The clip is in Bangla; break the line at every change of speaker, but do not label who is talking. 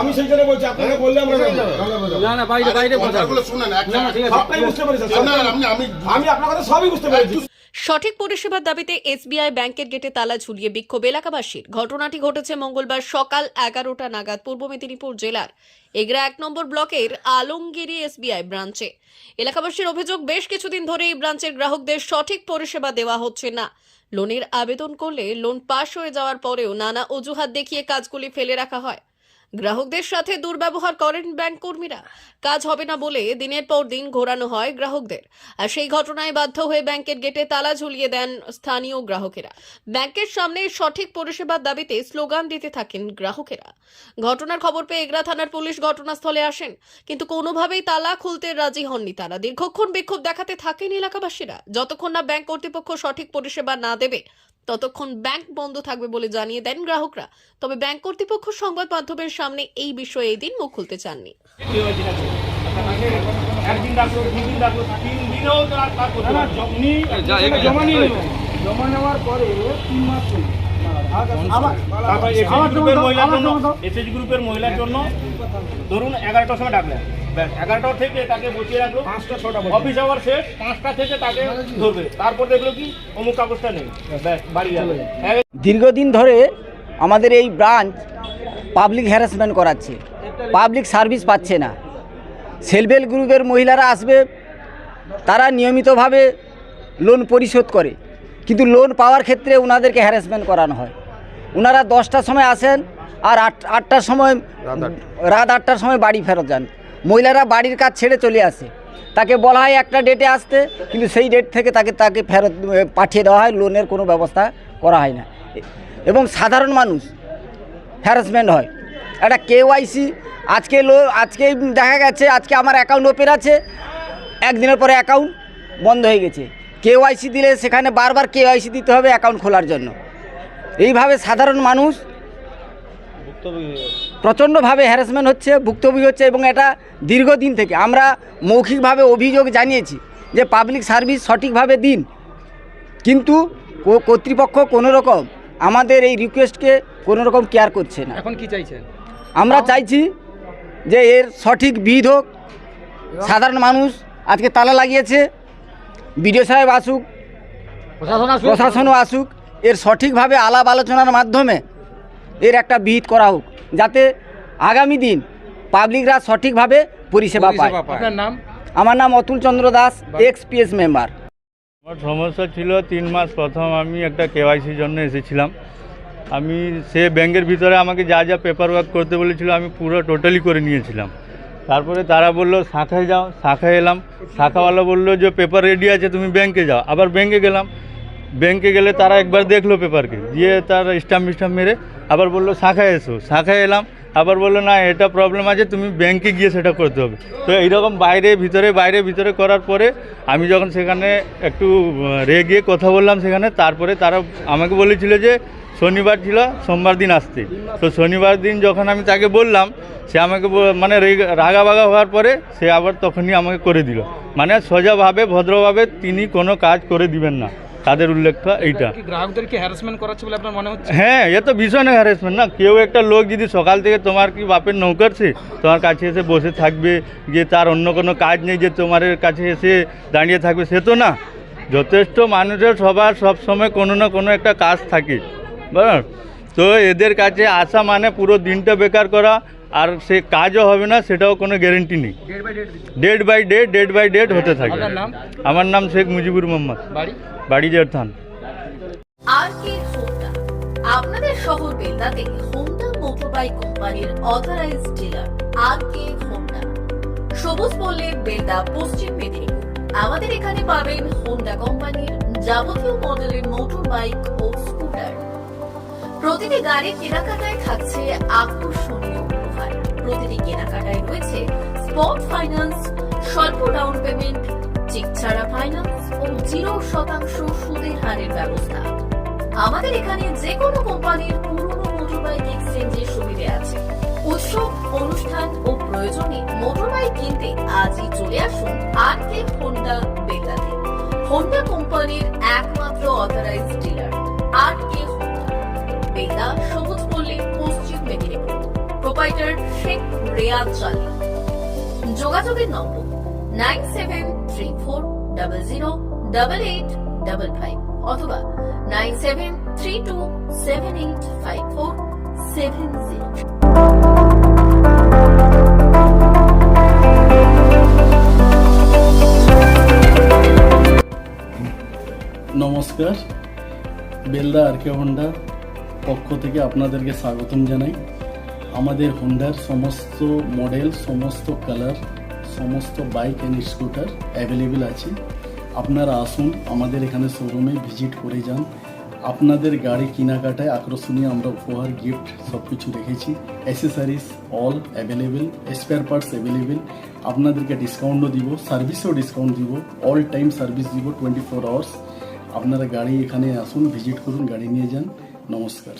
আমি সেই জন্য বলছি আপনাকে।
না না বাইরে বাইরে
আমি
আপনার কথা সবই বুঝতে পেরেছি।
সঠিক পরিষেবার দাবিতে এসবিআই ব্যাংকের গেটে তালা ঝুলিয়ে বিক্ষোভ এলাকাবাসীর। ঘটনাটি ঘটেছে মঙ্গলবার সকাল এগারোটা নাগাদ পূর্ব মেদিনীপুর জেলার এগরা এক নম্বর ব্লকের আলমগিরি এসবিআই ব্রাঞ্চে। এলাকাবাসীর অভিযোগ বেশ কিছুদিন ধরে এই ব্রাঞ্চের গ্রাহকদের সঠিক পরিষেবা দেওয়া হচ্ছে না। লোনের আবেদন করলে লোন পাশ হয়ে যাওয়ার পরেও নানা অজুহাত দেখিয়ে কাজগুলি ফেলে রাখা হয়। গ্রাহকদের সাথে দুর্ব্যবহার করেন ব্যাংক কর্মীরা। কাজ হবে না বলে দিনের পর দিন ঘোরানো হয় গ্রাহকদের। আর সেই ঘটনায় বাধ্য হয়ে ব্যাংকের গেটে তালা ঝুলিয়ে দেন স্থানীয় গ্রাহকেরা। ব্যাংকের সামনে সঠিক পরিষেবার দাবিতে স্লোগান দিতে থাকেন গ্রাহকেরা। ঘটনার খবর পেয়ে এগরা থানার পুলিশ ঘটনাস্থলে আসেন। কিন্তু কোনোভাবেই তালা খুলতে রাজি হননি তারা। দীর্ঘক্ষণ বিক্ষোভ দেখাতে থাকেন এলাকাবাসীরা। যতক্ষণ না ব্যাংক কর্তৃপক্ষ সঠিক পরিষেবা না দেবে ততক্ষণ ব্যাংক বন্ধ থাকবে বলে জানিয়ে দেন গ্রাহকরা। তবে ব্যাংক কর্তৃপক্ষ সংবাদ মাধ্যমের সামনে এই বিষয়ে এদিন মুখ খুলতে চাননি।
জমা নেওয়ার পরে তিন মাস
গ্রুপের মহিলার জন্য ধরুন এগারোটার সময় ডাকলেন। এগারোটা থেকে তাকে বসিয়ে রাখল।
পাঁচটা ছটা
অফিস আওয়ার শেষ পাঁচটা থেকে তাকে ধরবে। তারপর দেখল কি অমুক কাগজটা নেই। ব্যাস বাড়ি যাবে
দীর্ঘদিন ধরে আমাদের এই ব্রাঞ্চ পাবলিক হ্যারাসমেন্ট করাচ্ছে। পাবলিক সার্ভিস পাচ্ছে না। সেলফ হেল্প গ্রুপের মহিলারা আসবে তারা নিয়মিতভাবে লোন পরিশোধ করে। কিন্তু লোন পাওয়ার ক্ষেত্রে ওনাদেরকে হ্যারাসমেন্ট করানো হয়। ওনারা দশটার সময় আসেন আর আট আটটার সময় রাত আটটার সময় বাড়ি ফেরত যান। মহিলারা বাড়ির কাজ ছেড়ে চলে আসে। তাকে বলা হয় একটা ডেটে আসতে, কিন্তু সেই ডেট থেকে তাকে তাকে ফেরত পাঠিয়ে দেওয়া হয় লোনের কোনো ব্যবস্থা করা হয় না। এবং সাধারণ মানুষ হ্যারাসমেন্ট হয়। একটা কেওয়াইসি আজকে লো, আজকে দেখা গেছে, আজকে আমার অ্যাকাউন্ট ওপেন আছে, একদিনের পরে অ্যাকাউন্ট বন্ধ হয়ে গেছে। কেওয়াইসি দিলে সেখানে বারবার কেওয়াইসি দিতে হবে অ্যাকাউন্ট খোলার জন্য। এইভাবে সাধারণ মানুষ প্রচণ্ডভাবে হ্যারাসমেন্ট হচ্ছে ভুক্তভোগী হচ্ছে এবং এটা দীর্ঘদিন থেকে। আমরা মৌখিকভাবে অভিযোগ জানিয়েছি যে পাবলিক সার্ভিস সঠিকভাবে দিন। কিন্তু কর্তৃপক্ষ কোনো রকম আমাদের এই রিকোয়েস্টকে কোনো রকম কেয়ার করছে না।
এখন কি চাইছেন?
আমরা চাইছি যে এর সঠিক বিধ হোক। সাধারণ মানুষ আজকে তালা লাগিয়েছে বিডিও সাহেব আসুক
প্রশাসন
প্রশাসনও আসুক এর সঠিকভাবে আলাপ আলোচনার মাধ্যমে এর একটা বিহিত করা হোক যাতে আগামী দিন পাবলিকরা সঠিকভাবে পরিষেবা পায়।
আপনার নাম?
আমার নাম Atul Chandra Das ex PS member.
আমার সমস্যা ছিল তিন মাস প্রথম আমি একটা কেওয়াইসির জন্য এসেছিলাম। আমি সে ব্যাংকের ভিতরে আমাকে যা যা পেপার ওয়ার্ক করতে বলেছিল আমি পুরো টোটালি করে নিয়েছিলাম। তারপরে তারা বলল শাখায় যাও শাখায় এলাম। শাখাওয়ালা বলল যে পেপার রেডি আছে তুমি ব্যাংকে যাও। আবার ব্যাংকে গেলাম। ব্যাংকে গেলে তারা একবার দেখল পেপারকে। দিয়ে তার স্টাম্প স্টাম্প মেরে আবার বলল, শাখায় এসো। শাখায় এলাম, আবার বলল, না, এটা প্রবলেম আছে, তুমি ব্যাংকে গিয়ে সেটা করতে হবে। তো এইরকম বাইরে, ভিতরে বাইরে, ভিতরে করার পরে আমি যখন সেখানে একটু রেগে গিয়ে কথা বললাম সেখানে, তারপরে তারা আমাকে বলেছিল যে, শনিবার ছিল, সোমবার দিন আসতে। তো শনিবার দিন যখন আমি তাকে বললাম, সে আমাকে মানে রেগে- রাগাবাগা হওয়ার পরে সে আবার তখনই আমাকে করে দিল। মানে সোজাভাবে, ভদ্রভাবে তিনি কোনো কাজ করে দিবেন না। তাদের উল্লেখ এইটা।
গ্রাহকদেরকে হ্যারাসমেন্ট করাচ্ছে বলে আপনার মনে হচ্ছে?
হ্যাঁ এ তো ভীষণ হ্যারাসমেন্ট না। কেউ একটা লোক যদি সকাল থেকে তোমার কি বাপের নৌকার সে তোমার কাছে এসে বসে থাকবে যে তার অন্য কোনো কাজ নেই যে তোমার কাছে এসে দাঁড়িয়ে থাকবে সে তো না। যথেষ্ট মানুষের সবার সব সময় কোনো না কোনো একটা কাজ থাকে। বুঝলেন তো এদের কাছে আসা মানে পুরো দিনটা বেকার করা আর সে কাজও হবে না সেটাও কোনো গ্যারেন্টি নেই। Date by date date by date হতে থাকে? আমার নাম শেখ মুজিবুর মোহাম্মদ।
বাড়ি?
জেরথান।
R K Honda? আপনাদের শহর বেলদাতে হোন্ডা মোটরবাইক কোম্পানির authorised dealer R K Honda? সবুজ বললে বেলদা পশ্চিম মেদিনীপুর। আমাদের এখানে পাবেন হোন্ডা কোম্পানির যাবতীয় মডেলের মোটর বাইক ও স্কুটার প্রতিটি গাড়ির কেনাকাটায় থাকছে আকর্ষণীয় প্রতিটি কেনাকাটায় রয়েছে। স্পট ফাইন্যান্স, স্বল্প ডাউন পেমেন্ট চেক ছাড়া ফাইন্যান্স ও জিরো শতাংশ সুদের হারের ব্যবস্থা। আমাদের এখানে যে কোনো কোম্পানির পুরনো মোটরবাইক এক্সচেঞ্জের সুবিধে আছে। উৎসব অনুষ্ঠান ও প্রয়োজনে মোটরবাইক কিনতে আজই চলে আসুন আর কে হোন্ডা বেতাতে হোন্ডা কোম্পানির একমাত্র authorised dealer R K Honda বেতা প্রোপাইটার শেখ রেয়াদ চালি যোগাযোগের নম্বর nine seven three four double zero double eight double five অথবা nine seven three two seven eight five four seven zero.
নমস্কার। বেলদা আরকে হোন্ডার পক্ষ থেকে আপনাদেরকে স্বাগতম জানাই। আমাদের হোন্ডার সমস্ত মডেল সমস্ত কালার সমস্ত বাইক অ্যান্ড স্কুটার অ্যাভেলেবেল আছে। আপনারা আসুন আমাদের এখানে শোরুমে ভিজিট করে যান। আপনাদের গাড়ি কেনাকাটায় আকর্ষণীয় আমরা উপহার গিফট সব কিছু রেখেছি। Accessories all available spare parts available আপনাদেরকে ডিসকাউন্টও দিব সার্ভিসেও ডিসকাউন্ট দিব অল টাইম সার্ভিস দিব টোয়েন্টি ফোর আওয়ার্স আপনারা গাড়ি এখানে আসুন ভিজিট করুন, গাড়ি নিয়ে যান। নমস্কার।